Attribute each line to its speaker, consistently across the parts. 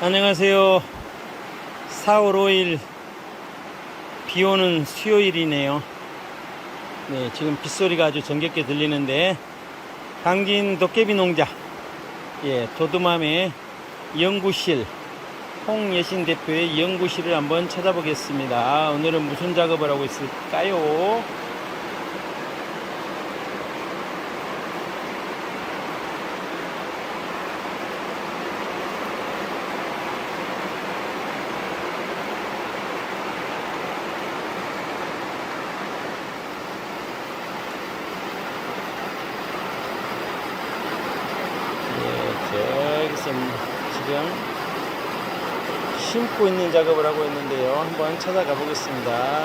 Speaker 1: 안녕하세요. 4월 5일 비 오는 수요일이네요. 네, 지금 빗소리가 아주 정겹게 들리는데 당진 도깨비 농자 예, 도드맘의 연구실 홍예신 대표의 연구실을 한번 찾아보겠습니다. 오늘은 무슨 작업을 하고 있을까요? 예, 저기서 지금 심고 있는 작업을 하고 있는데요. 한번 찾아가 보겠습니다.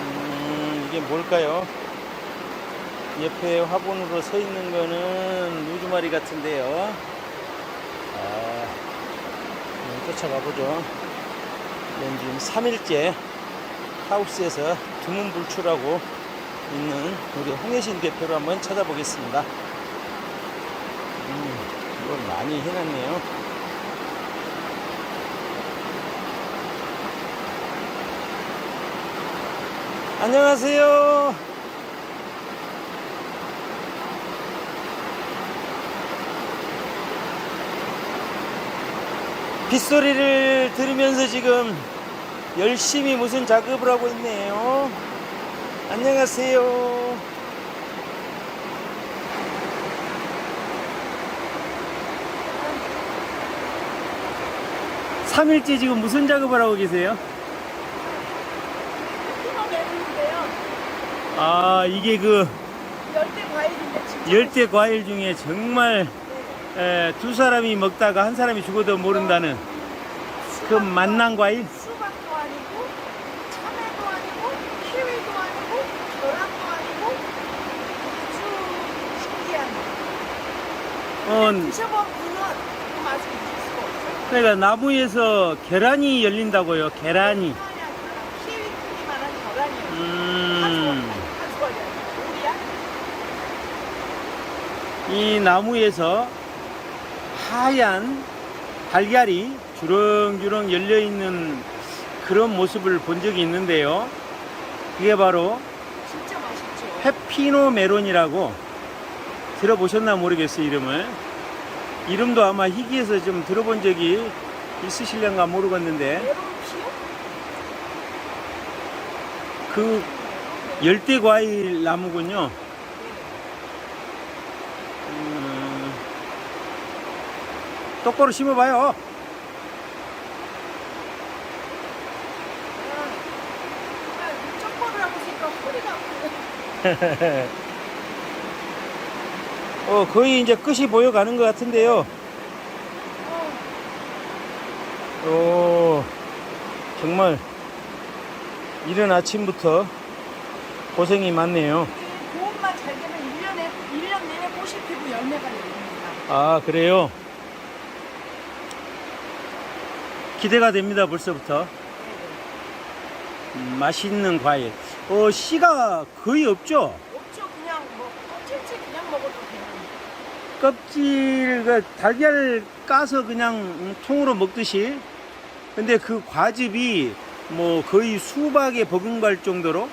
Speaker 1: 음, 이게 뭘까요? 옆에 화분으로 서 있는 거는 우주마리 같은데요. 아, 쫓아가 보죠. 지금 3일째 하우스에서 두문불출하고 있는 우리 홍혜신 대표를 한번 찾아보겠습니다. 음, 이걸 많이 해놨네요. 안녕하세요. 빗소리를 들으면서 지금 열심히 무슨 작업을 하고 있네요. 안녕하세요. 삼일째 지금 무슨 작업을 하고 계세요? 아, 이게 그
Speaker 2: 열대 과일인데 진짜
Speaker 1: 열대 과일 중에 정말 에, 두 사람이 먹다가 한 사람이 죽어도 모른다는 그
Speaker 2: 수박도
Speaker 1: 만난 과일?
Speaker 2: 수박도 아니고 참외도 아니고 키위도 아니고 계란도 아니고 아주 신기한
Speaker 1: 어,
Speaker 2: 드셔본 분은 그 맛을 잊을 수가 없어요.
Speaker 1: 그러니까 나무에서 계란이 열린다고요. 계란이.
Speaker 2: 키위 계란이에요.
Speaker 1: 음, 나무에서 하얀 달걀이 주렁주렁 열려 있는 그런 모습을 본 적이 있는데요. 그게 바로. 페피노 메론이라고 들어보셨나 모르겠어요 이름을 이름도 아마 희귀해서 좀 들어본 적이 있으실런가 모르겠는데? 그 열대 과일 나무군요 음, 똑바로 심어봐요
Speaker 2: 아, 점퍼를 하고 있으니까 허리가.
Speaker 1: 어 거의 이제 끝이 보여가는 것 같은데요
Speaker 2: 어.
Speaker 1: 오 정말 이른 아침부터 고생이 많네요
Speaker 2: 보온만 잘 되면 1년에, 1년 내내 꽃이 피고 열매가 열립니다.
Speaker 1: 아 그래요? 기대가 됩니다 벌써부터 음, 맛있는 과일 어 씨가 거의 없죠?
Speaker 2: 없죠. 그냥 뭐 껍질째 그냥 먹어도 되는.
Speaker 1: 껍질 그 달걀 까서 그냥 음, 통으로 먹듯이 근데 그 과즙이 뭐 거의 수박에 버금갈 정도로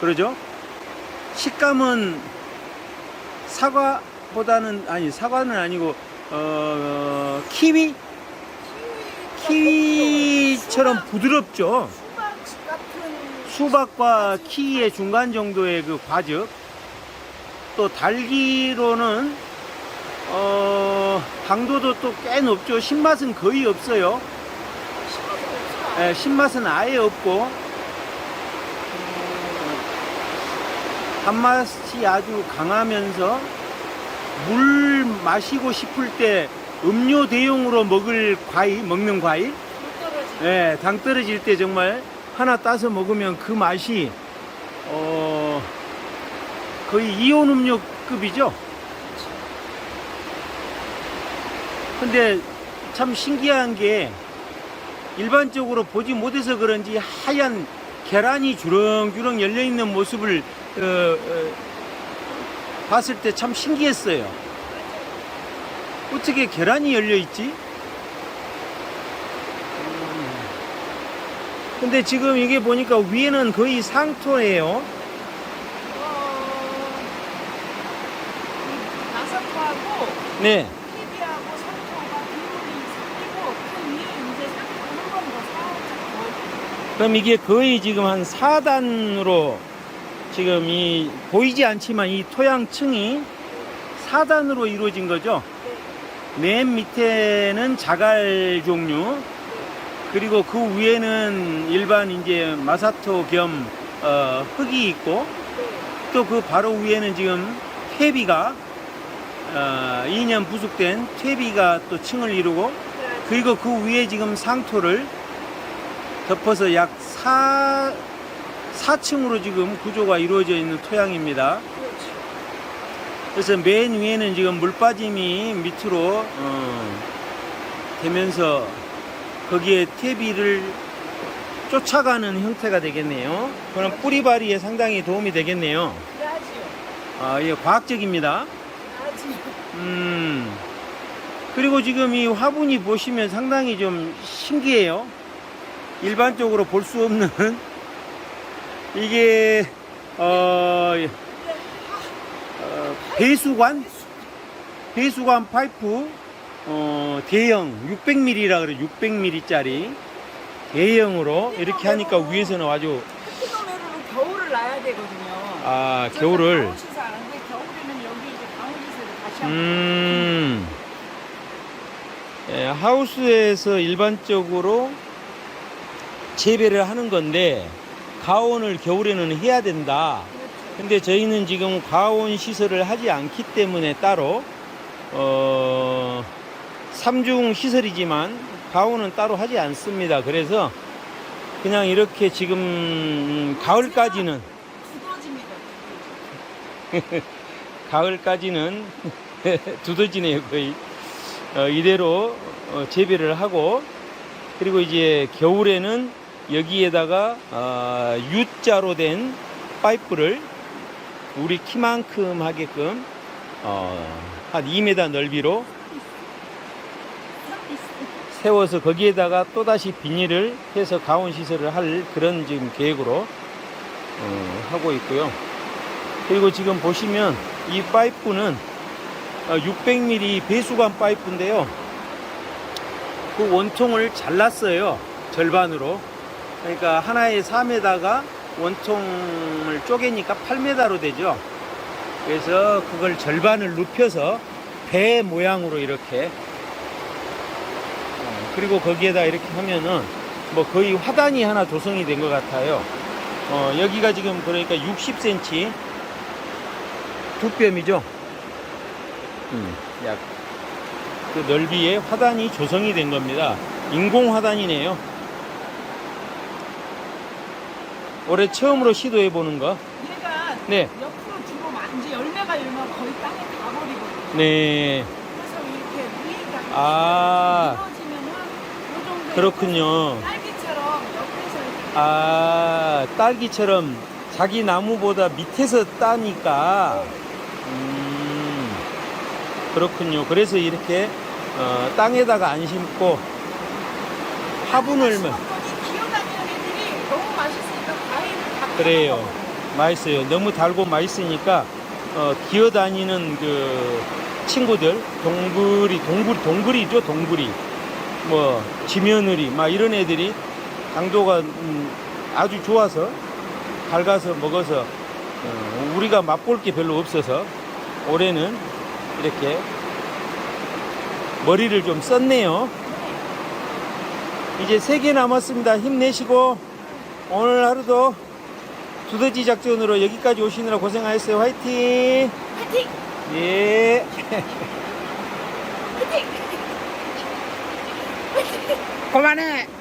Speaker 1: 그러죠? 식감은 사과보다는 아니 사과는 아니고 어 키위 키위처럼 부드럽죠. 수박과 키위의 중간 정도의 그 과즙. 또 달기로는 어 당도도 또 꽤 높죠. 신맛은 거의 없어요. 예, 신맛은 아예 없고 단맛이 아주 강하면서 물 마시고 싶을 때 음료 대용으로 먹을 과일 먹는 과일. 예, 당 떨어질 때 정말 하나 따서 먹으면 그 맛이 어 거의 이온 음료급이죠. 근데 참 신기한 게 일반적으로 보지 못해서 그런지 하얀 계란이 주렁주렁 열려 있는 모습을 어, 어, 봤을 때 참 신기했어요. 어떻게 계란이 열려 있지? 음. 근데 지금 이게 보니까 위에는 거의 상토예요.
Speaker 2: 어,
Speaker 1: 네.
Speaker 2: TV하고 상토가 비율이 생기고 그 위에 이제 상토 한번 더 살짝 더
Speaker 1: 그럼 이게 거의 지금 한 4단으로 지금 이 보이지 않지만 이 토양층이 4단으로 이루어진 거죠. 맨 밑에는 자갈 종류 그리고 그 위에는 일반 이제 마사토 겸 어, 흙이 있고 또 그 바로 위에는 지금 퇴비가 어, 2년 부숙된 퇴비가 또 층을 이루고 그리고 그 위에 지금 상토를 덮어서 약 4, 4층으로 지금 구조가 이루어져 있는 토양입니다. 그래서 맨 위에는 지금 물 빠짐이 밑으로 어, 되면서 거기에 퇴비를 쫓아가는 형태가 되겠네요. 그럼 뿌리 발이에 상당히 도움이 되겠네요. 아, 이게 과학적입니다. 음. 그리고 지금 이 화분이 보시면 상당히 좀 신기해요. 일반적으로 볼 수 없는 이게 어, 어, 배수관? 배수관 파이프 어, 대형 600mm라 그래 600mm짜리 대형으로 이렇게 하니까 위에서는 아주
Speaker 2: 킬로메로로 겨울을 놔야 되거든요.
Speaker 1: 아 겨울을.
Speaker 2: 강원시설 하는데 겨울에는 여기 이제 강원시설을 다시 한번
Speaker 1: 음, 예, 하우스에서 일반적으로 재배를 하는 건데 가온을 겨울에는 해야 된다.
Speaker 2: 그렇죠.
Speaker 1: 근데 저희는 지금 가온 시설을 하지 않기 때문에 따로 어, 삼중 시설이지만 가온은 따로 하지 않습니다. 그래서 그냥 이렇게 지금 가을까지는. 가을까지는 두더지네요 거의 어, 이대로 어, 재배를 하고 그리고 이제 겨울에는 여기에다가 어, U자로 된 파이프를 우리 키만큼 하게끔 어, 한 2m 넓이로 세워서 거기에다가 또다시 비닐을 해서 가온 시설을 할 그런 지금 계획으로 어, 하고 있고요. 그리고 지금 보시면 이 파이프는 600mm 배수관 파이프인데요. 그 원통을 잘랐어요. 절반으로. 그러니까 하나의 3에다가 원통을 쪼개니까 8m로 되죠. 그래서 그걸 절반을 눕혀서 배 모양으로 이렇게 어, 그리고 거기에다 이렇게 하면은 뭐 거의 화단이 하나 조성이 된 것 같아요. 어, 여기가 지금 그러니까 60cm 두 뼘이죠. 음, 약 그 넓이에 화단이 조성이 된 겁니다. 인공 화단이네요. 올해 처음으로 시도해 보는 거.
Speaker 2: 얘가
Speaker 1: 네.
Speaker 2: 옆으로 막 이제 열매가 열면 거의 땅에 가버리거든요.
Speaker 1: 네,
Speaker 2: 그래서 이렇게 위에가
Speaker 1: 아.
Speaker 2: 늘어지면은 요 정도
Speaker 1: 그렇군요.
Speaker 2: 딸기처럼 옆에서 이렇게
Speaker 1: 아, 딸기처럼 자기 나무보다 밑에서 따니까, 음, 그렇군요. 그래서 이렇게, 어, 땅에다가 안 심고, 화분을, 뭐-
Speaker 2: 심었더니 기어다니는 애들이 너무 맛있으니까 과일을 다 그래요.
Speaker 1: 맛있어요. 너무 달고 맛있으니까 어, 기어다니는 그 친구들 동굴이 동굴 동굴이죠 동굴이 뭐 지며느리 막 이런 애들이 당도가 음, 아주 좋아서 밝아서 먹어서 어, 우리가 맛볼 게 별로 없어서 올해는 이렇게 머리를 좀 썼네요. 이제 세 개 남았습니다. 힘내시고 오늘 하루도 두더지 작전으로 여기까지 오시느라 고생하셨어요. 화이팅!
Speaker 2: 파이팅!
Speaker 1: 예.
Speaker 2: 파이팅!
Speaker 1: 그만해!